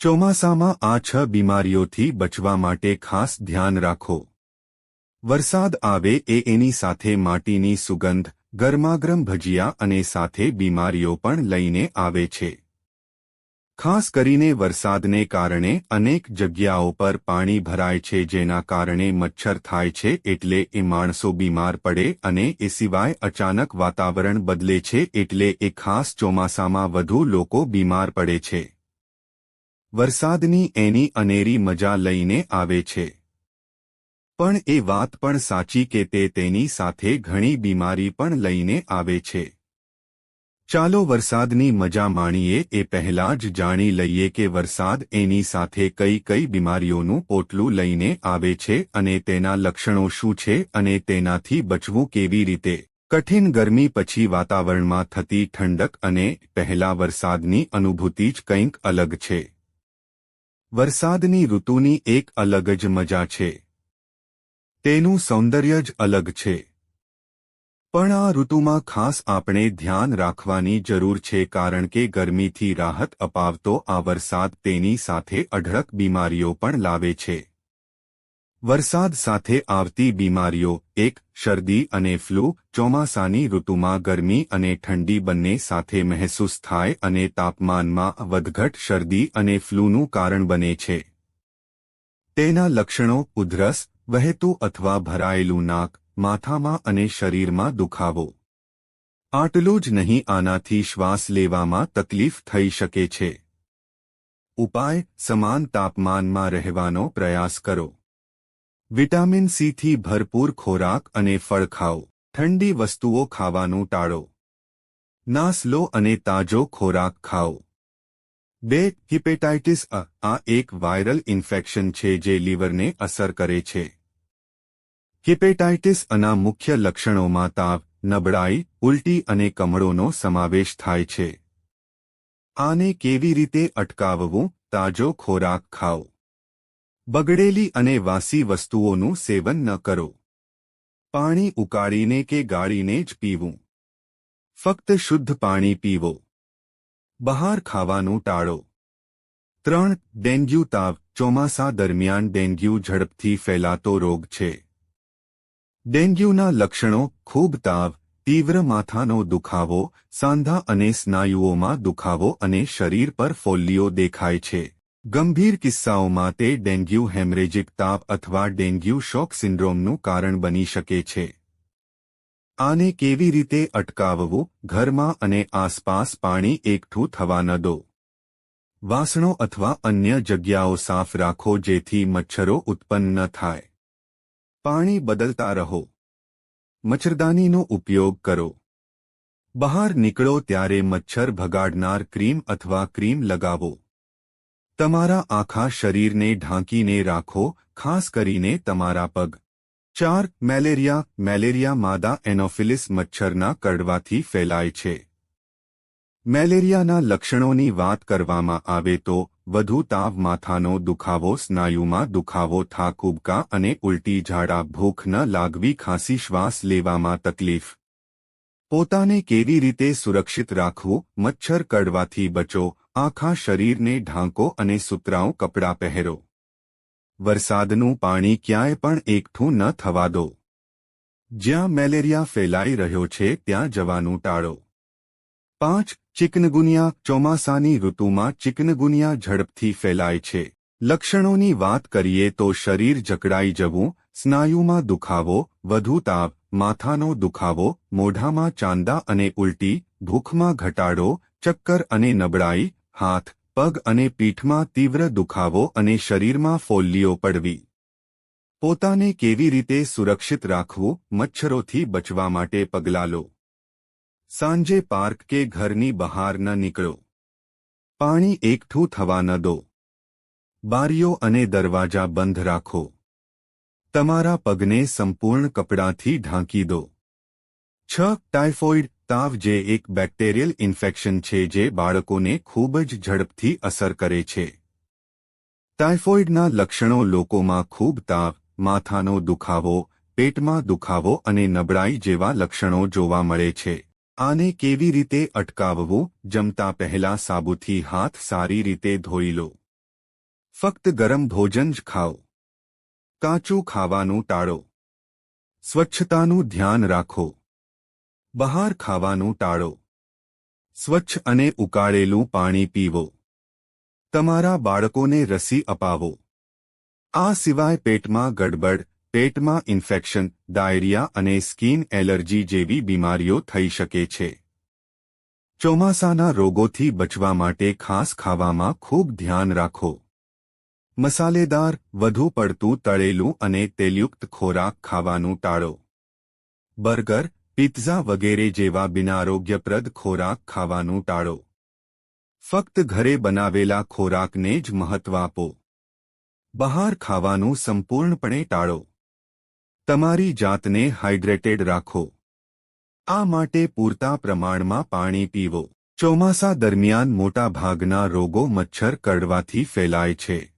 ચોમાસામાં આ છ બીમારીઓથી બચવા માટે ખાસ ધ્યાન રાખો. વરસાદ આવે એ એની સાથે માટીની સુગંધ, ગરમાગરમ ભજીયા અને સાથે બીમારીઓ પણ લઈને આવે છે. ખાસ કરીને વરસાદને કારણે અનેક જગ્યાઓ પર પાણી ભરાય છે જેના કારણે મચ્છર થાય છે એટલે એ માણસો બીમાર પડે અને એ સિવાય અચાનક વાતાવરણ બદલે છે એટલે એ ખાસ ચોમાસામાં વધુ લોકો બીમાર પડે છે. વરસાદની એની અનેરી મજા લઈને આવે છે. પણ એ વાત પણ સાચી કે તે તેની સાથે ઘણી બીમારી પણ લઈને આવે છે. ચાલો વરસાદની મજા માણીએ, એ પહેલાં જ જાણી લઈએ કે વરસાદ એની સાથે કઈ કઈ બીમારીઓનું પોટલું લઈને આવે છે અને તેના લક્ષણો શું છે અને તેનાથી બચવું કેવી રીતે. કઠિન ગરમી પછી વાતાવરણમાં થતી ઠંડક અને પહેલા વરસાદની અનુભૂતિ જ કંઈક અલગ છે. વરસાદની ઋતુની એક અલગ જ મજા છે. તેનું સૌંદર્ય જ અલગ છે. પણ આ ઋતુમાં ખાસ આપણે ધ્યાન રાખવાની જરૂર છે કારણ કે ગરમીથી રાહત અપાવતો આ વરસાદ તેની સાથે અઢળક બીમારીઓ પણ લાવે છે. વરસાદ સાથે આવતી બીમારીઓ, એક શરદી અને ફ્લૂ, ચોમાસાની ઋતુમાં ગરમી અને ઠંડી બંને સાથે મહેસૂસ થાય અને તાપમાનમાં વધઘટ શરદી અને ફ્લૂનું કારણ બને છે. તેના લક્ષણો ઉધરસ, વહેતું અથવા ભરાયેલું નાક, માથામાં અને શરીરમાં દુખાવો. આટલું જ નહીં, આનાથી શ્વાસ લેવામાં તકલીફ થઈ શકે છે. ઉપાય, સમાન તાપમાનમાં રહેવાનો પ્રયાસ કરો. વિટામિન સીથી ભરપૂર ખોરાક અને ફળ ખાઓ. ઠંડી વસ્તુઓ ખાવાનું ટાળો. નાસ લો અને તાજો ખોરાક ખાઓ. બે, હિપેટાઇટિસ આ એક વાયરલ ઇન્ફેક્શન છે જે લીવરને અસર કરે છે. હિપેટાઇટિસ અના મુખ્ય લક્ષણોમાં તાવ, નબળાઈ, ઉલટી અને કમળોનો સમાવેશ થાય છે. આને કેવી રીતે અટકાવવું? તાજો ખોરાક ખાઓ. બગડેલી અને વાસી વસ્તુઓનું સેવન ન કરો. પાણી ઉકાળીને કે ગાળીને જ પીવું. ફક્ત શુદ્ધ પાણી પીવો. બહાર ખાવાનું ટાળો. ત્રણ, ડેન્ગ્યુ તાવ ચોમાસા દરમિયાન ડેન્ગ્યુ ઝડપથી ફેલાતો રોગ છે. ડેન્ગ્યુના લક્ષણો ખૂબ તાવ, તીવ્ર માથાનો દુખાવો, સાંધા અને સ્નાયુઓમાં દુખાવો અને શરીર પર ફોલ્લીઓ દેખાય છે. ગંભીર કિસ્સાઓમાં તે ડેન્ગ્યુ હેમરેજિક તાપ અથવા ડેન્ગ્યુ શોક સિન્ડ્રોમનું કારણ બની શકે છે. આને કેવી રીતે અટકાવવું, ઘરમાં અને આસપાસ પાણી એકઠું થવા ન દો. વાસણો અથવા અન્ય જગ્યાઓ સાફ રાખો જેથી મચ્છરો ઉત્પન્ન થાય. પાણી બદલતા રહો. મચ્છરદાનીનો ઉપયોગ કરો. બહાર નીકળો ત્યારે મચ્છર ભગાડનાર ક્રીમ અથવા ક્રીમ લગાવો. તમારા આખા શરીરને ઢાંકીને રાખો, ખાસ કરીને તમારા પગ. ચાર, મેલેરિયા મેલેરિયા માદા એનોફિલિસ મચ્છરના કરડવાથી ફેલાય છે. મેલેરિયાના લક્ષણોની વાત કરવામાં આવે તો, વધુ તાવ માથાનો દુખાવો, સ્નાયુમાં દુખાવો, થાક, ઉબકા અને ઉલટી ઝાડા, ભૂખ ન લાગવી, ખાંસી, શ્વાસ લેવામાં તકલીફ. પોતાને કેવી રીતે સુરક્ષિત રાખવું, મચ્છર કડવાથી બચો, આખા શરીરને ઢાંકો અને સુતરાઉ કપડાં પહેરો. વરસાદનું પાણી ક્યાંય પણ એકઠું ન થવા દો. જ્યાં મેલેરિયા ફેલાઈ રહ્યો છે, ત્યાં જવાનું ટાળો. પાંચ, ચિકનગુનિયા ચોમાસાની ઋતુમાં ચિકનગુનિયા ઝડપથી ફેલાય છે. લક્ષણોની વાત કરીએ તો શરીર જકડાઈ જવું, સ્નાયુમાં દુખાવો, વધુ તાપ માથાનો દુખાવો, મોઢામાં ચાંદા અને ઉલટી, ભૂખમાં ઘટાડો, ચક્કર અને નબળાઈ, હાથ, પગ અને પીઠમાં તીવ્ર દુખાવો અને શરીરમાં ફોલ્લીઓ પડવી. પોતાને કેવી રીતે સુરક્ષિત રાખવું, મચ્છરોથી બચવા માટે પગલાં લો. સાંજે પાર્ક કે ઘરની બહાર ન નીકળો. પાણી એકઠું થવા ન દો. બારીઓ અને દરવાજા બંધ રાખો. તમારા પગને સંપૂર્ણ કપડાંથી ઢાંકી દો. છ ટાઇફોઇડ તાવ જે એક બેક્ટેરિયલ ઇન્ફેક્શન છે જે બાળકોને ખૂબ જ ઝડપથી અસર કરે છે. ટાઇફોઇડના લક્ષણો લોકોમાં ખૂબ તાવ, માથાનો દુખાવો, પેટમાં દુખાવો અને નબળાઈ જેવા લક્ષણો જોવા મળે છે. આને કેવી રીતે અટકાવવું? જમતા પહેલા સાબુથી હાથ સારી રીતે ધોઈ લો. ફક્ત ગરમ ભોજન જ ખાઓ. કાચું ખાવાનું ટાળો. સ્વચ્છતાનું ધ્યાન રાખો. બહાર ખાવાનું ટાળો. સ્વચ્છ અને ઉકાળેલું પાણી પીવો. તમારા બાળકોને રસી અપાવો. આ સિવાય પેટમાં ગડબડ, પેટમાં ઇન્ફેક્શન, ડાયરિયા અને સ્કિન એલર્જી જેવી બીમારીઓ થઈ શકે છે. ચોમાસાના રોગોથી બચવા માટે ખાસ ખાવામાં ખૂબ ધ્યાન રાખો. મસાલેદાર, વધુ પડતું તળેલું અને તેલયુક્ત ખોરાક ખાવાનું ટાળો. બર્ગર, પિત્ઝા વગેરે જેવા બિનારોગ્યપ્રદ ખોરાક ખાવાનું ટાળો. ફક્ત ઘરે બનાવેલા ખોરાકને જ મહત્વ આપો. બહાર ખાવાનું સંપૂર્ણપણે ટાળો. તમારી જાતને હાઇડ્રેટેડ રાખો. આ માટે પૂરતા પ્રમાણમાં પાણી પીવો. ચોમાસા દરમિયાન મોટાભાગના રોગો મચ્છર કરડવાથી ફેલાય છે.